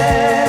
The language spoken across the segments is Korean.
기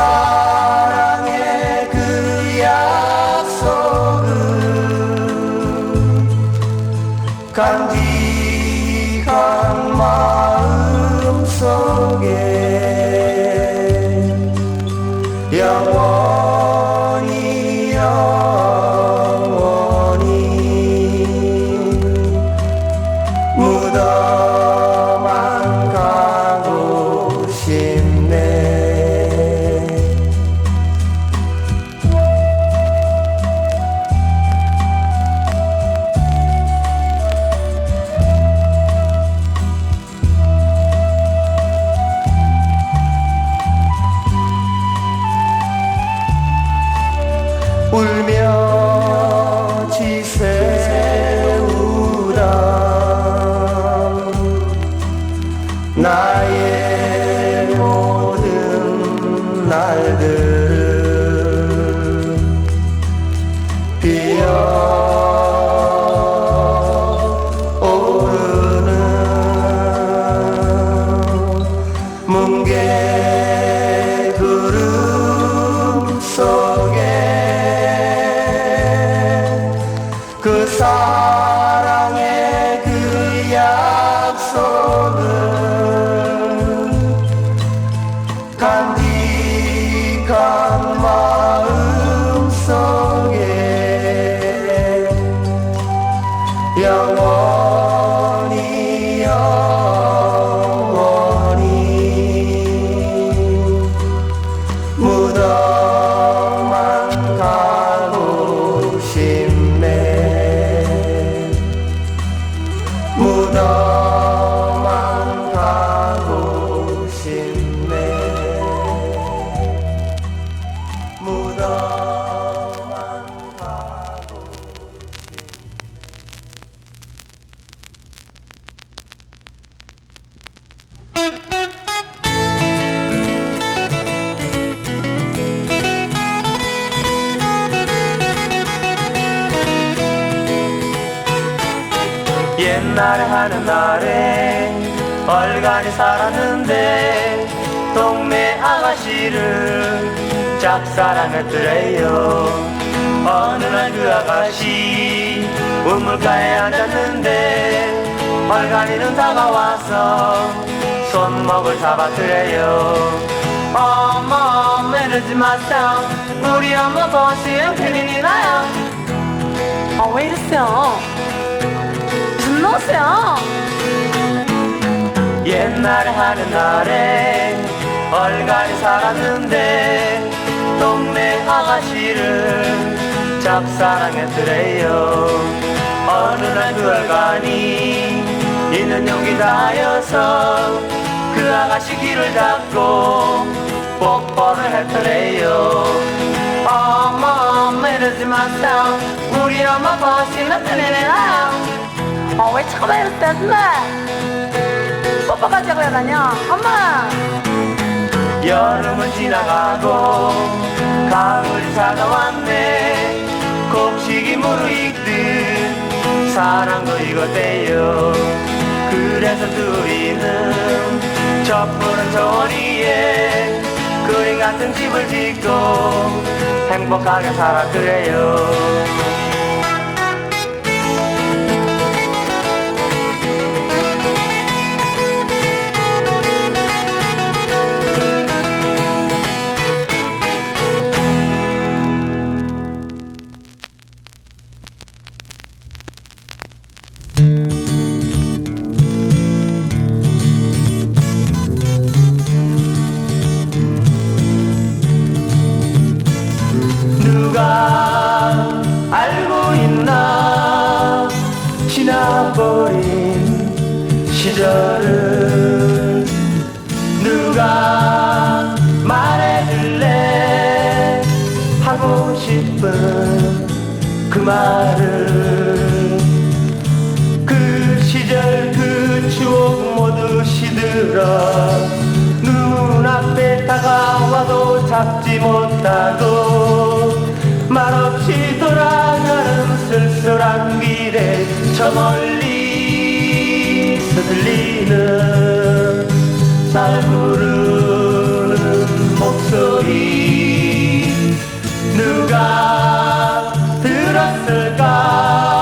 그 얼간이는 다가와서 손목을 잡았더래요 어머 매르지 마세요 우리 엄마 보시면 큰일이 나요 아, 왜 이러세요? 무슨 노세요? 옛날에 하는 날에 얼간이 살았는데 동네 아가씨를 짝사랑했더래요 어느 날 그 얼간이 있는 용기 다하여서 그 아가씨 귀를 잡고 뽀뽀를 했더래요 어머 매르지 마세요 우리 엄마 보시면 큰일이 나요 아, 왜 자꾸 왜 이러세요, 정말? 뽀뽀까지 하고 다녀. 엄마! 여름은 지나가고 가을이 다가왔네 곡식이 무르익듯 사랑도 익었대요 그래서 둘이는 저 푸른 저리에 그림 같은 집을 짓고 행복하게 살았더래요 누가 말해줄래? 하고 싶은 그 말을. 그 시절 그 추억 모두 시들어 눈앞에 다가와도 잡지 못하고 말없이 돌아가는 쓸쓸한 길에 저 멀리 서 들리 는 날 부르는 목소리 누가 들었을까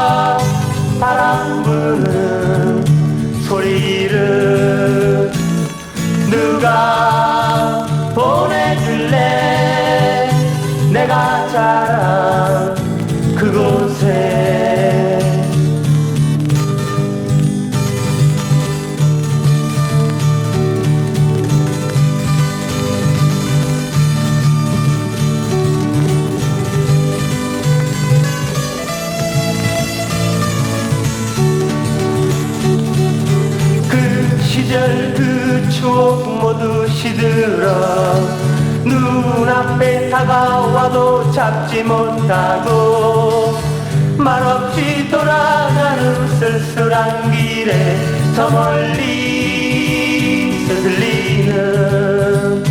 못하고 말없이 돌아가는 쓸쓸한 길에 저 멀리 들리는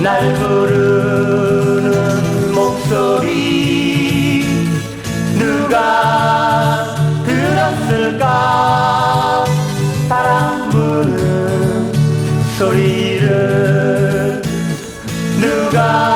날 부르는 목소리 누가 들었을까? 바람 부는 소리를 누가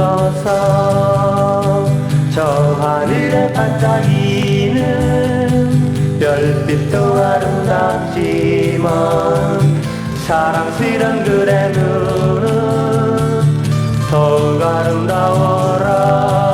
주옵소서 저 하늘에 반짝이는 별빛도 아름답지만 사랑스런 그대 눈은 더욱 아름다워라.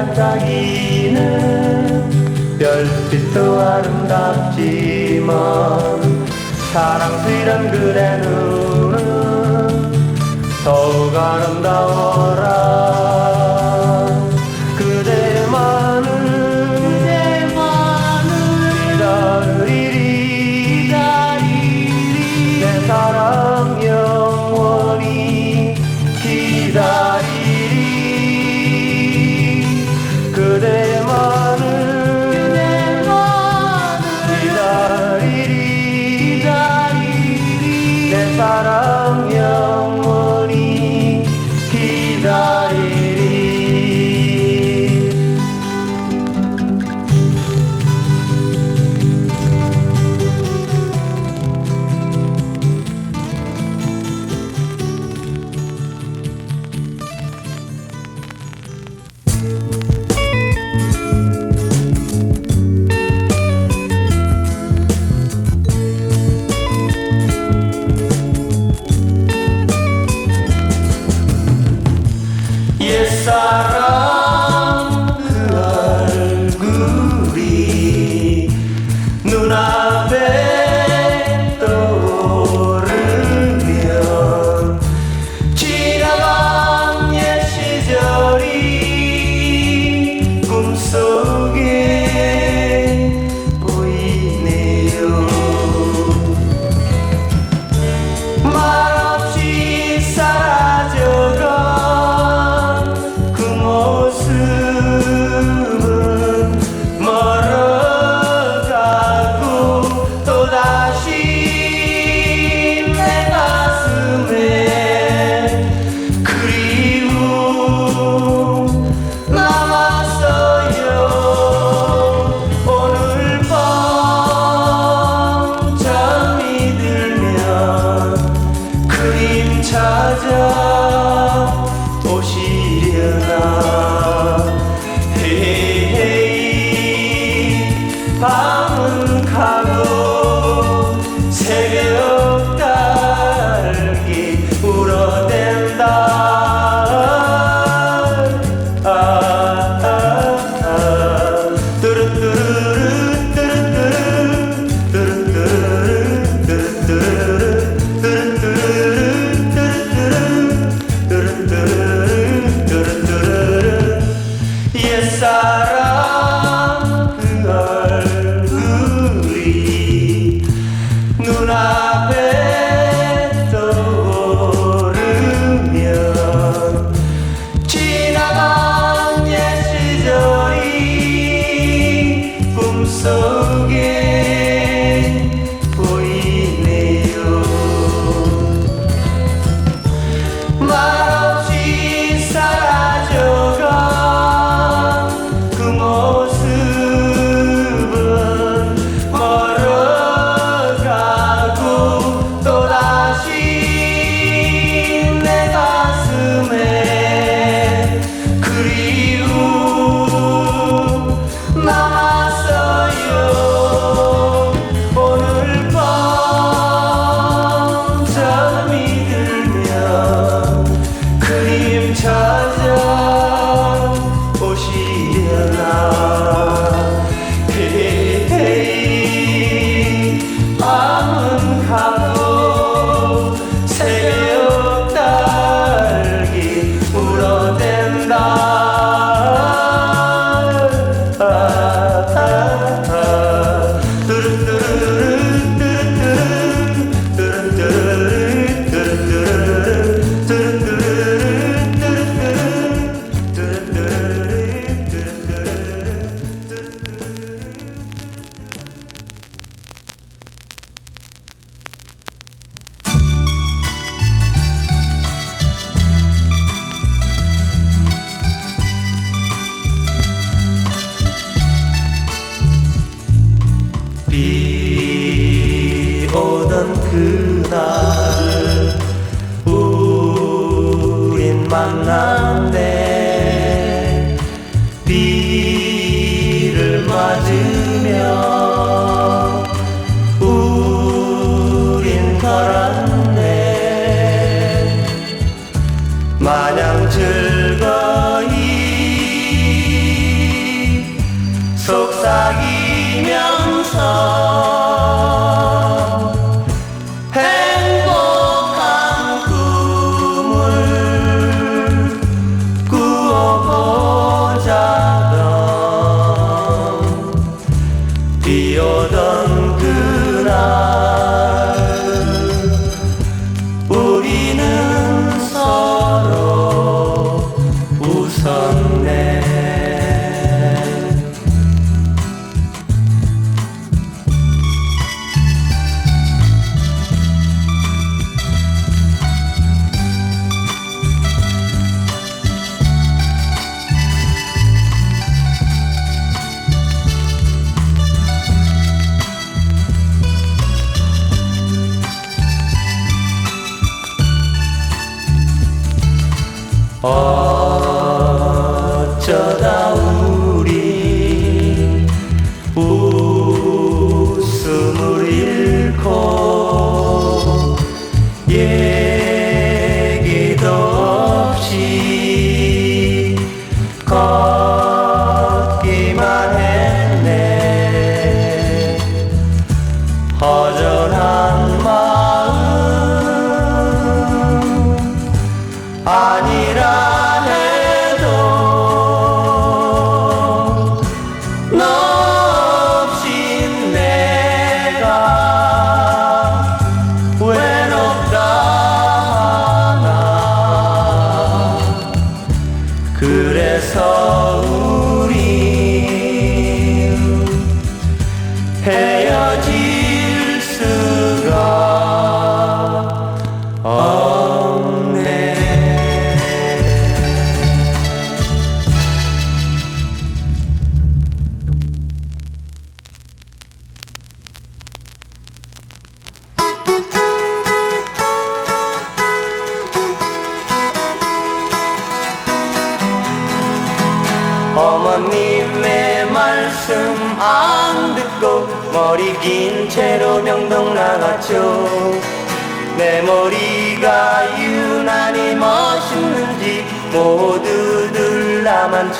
반짝이는 별빛도 아름답지만 사랑스런 그대 눈은 더욱 아름다워.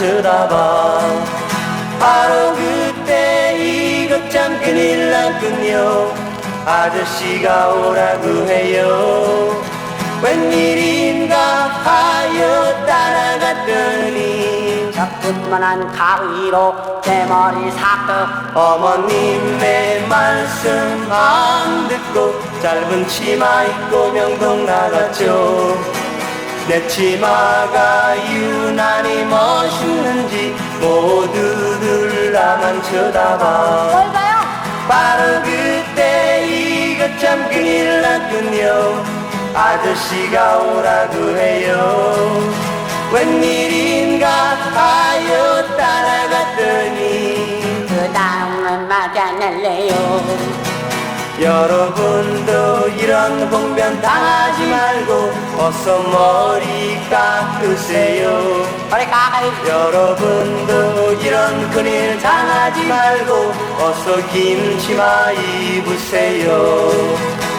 쳐다봐. 바로 그때 이것 참 큰일 났군요. 아저씨가 오라고 해요. 웬일인가 하여 따라갔더니 자꾸만한 가위로 내 머리 삭도 어머님의 말씀 안 듣고 짧은 치마 입고 명동 나갔죠 내 치마가 유난히 멋있는지 모두들 나만 쳐다봐. 뭘까요? 바로 그때 이것 참 큰일 났군요. 아저씨가 오라고 해요. 웬일인가 하여 따라갔더니. 그 다음은 맞아낼래요 여러분도 이런 봉변 당하지 말고 어서 머리 깎으세요. 머리 가위 여러분도 이런 큰일 당하지 말고 어서 긴 치마 입으세요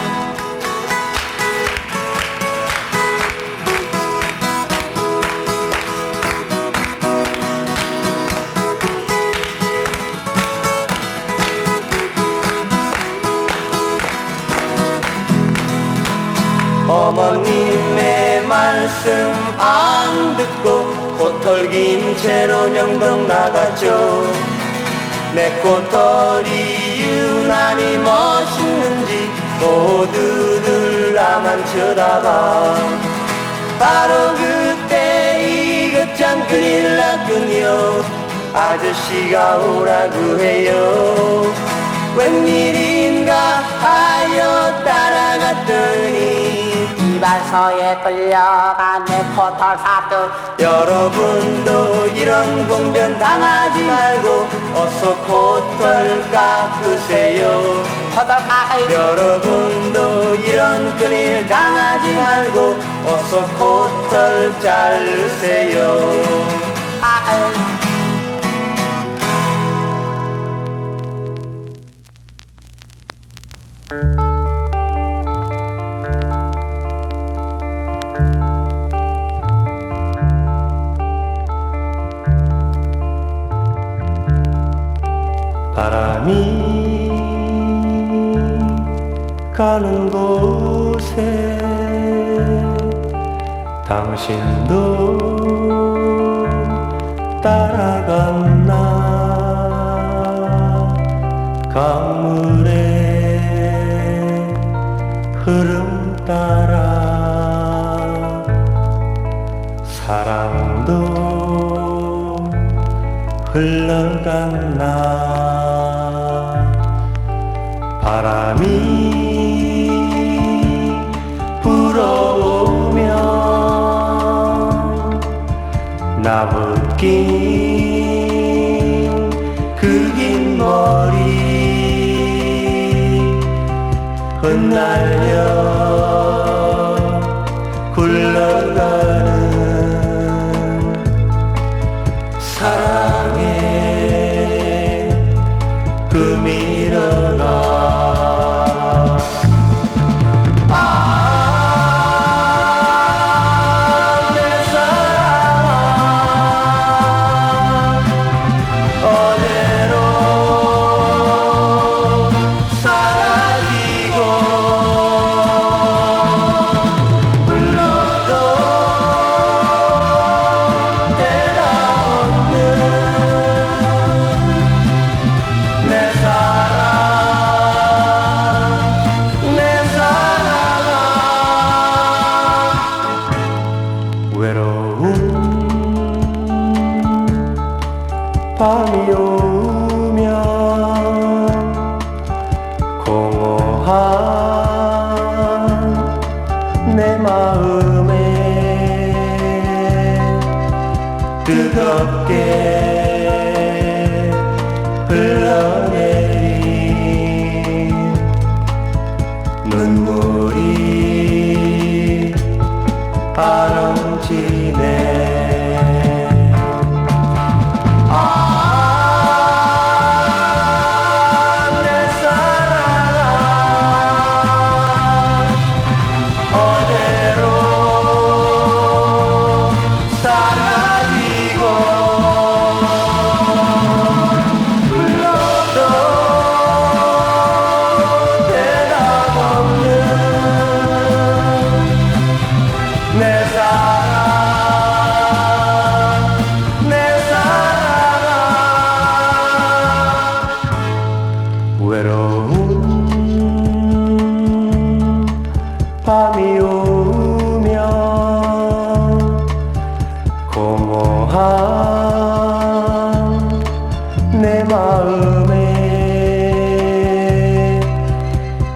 긴 채로 명동 나갔죠. 내 코털이 유난히 멋있는지 모두들 나만 쳐다봐. 바로 그때 이것 참 큰일 났군요. 아저씨가 오라고 해요. 웬일인가 하여 따라갔더니 이발소에 끌려간 내 포털 사도 여러분도 이런 공변 당하지 말고 어서 코털 깎으세요. 바다가 여러분도 이런 큰일 당하지 말고 어서 코털 자르세요. 바 가는 곳에 당신도 따라갔나? 강물의 흐름 따라 사랑도 흘러갔나? 바람이 날려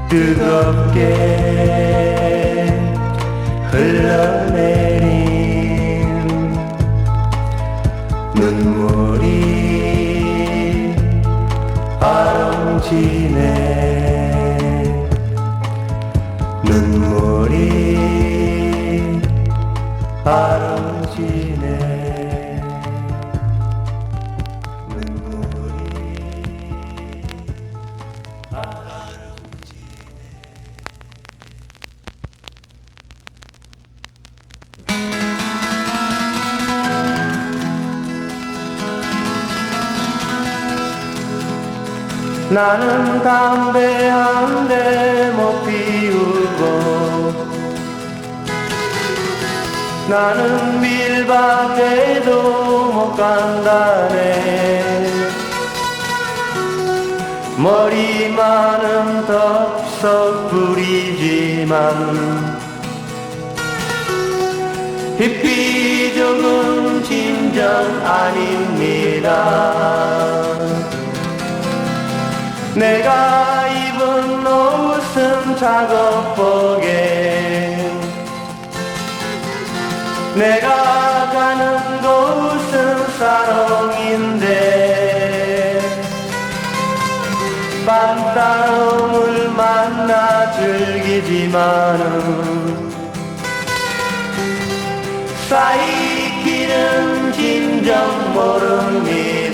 뜨겁게 나는 담배 한 대 못 피우고 나는 밀밭에도 못 간다네. 머리만은 덥석 부리지만 삐삐적은 진정 아닙니다 내가 입은 옷은 작업복에 내가 가는 곳은 사롱인데 밤따옴을 즐기지만은 쌓이기는 진정 모릅니다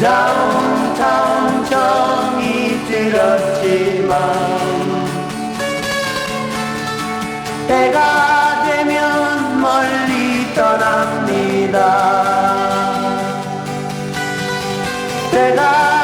다운타운 정이 들었지만 때가 되면 멀리 떠납니다. 때가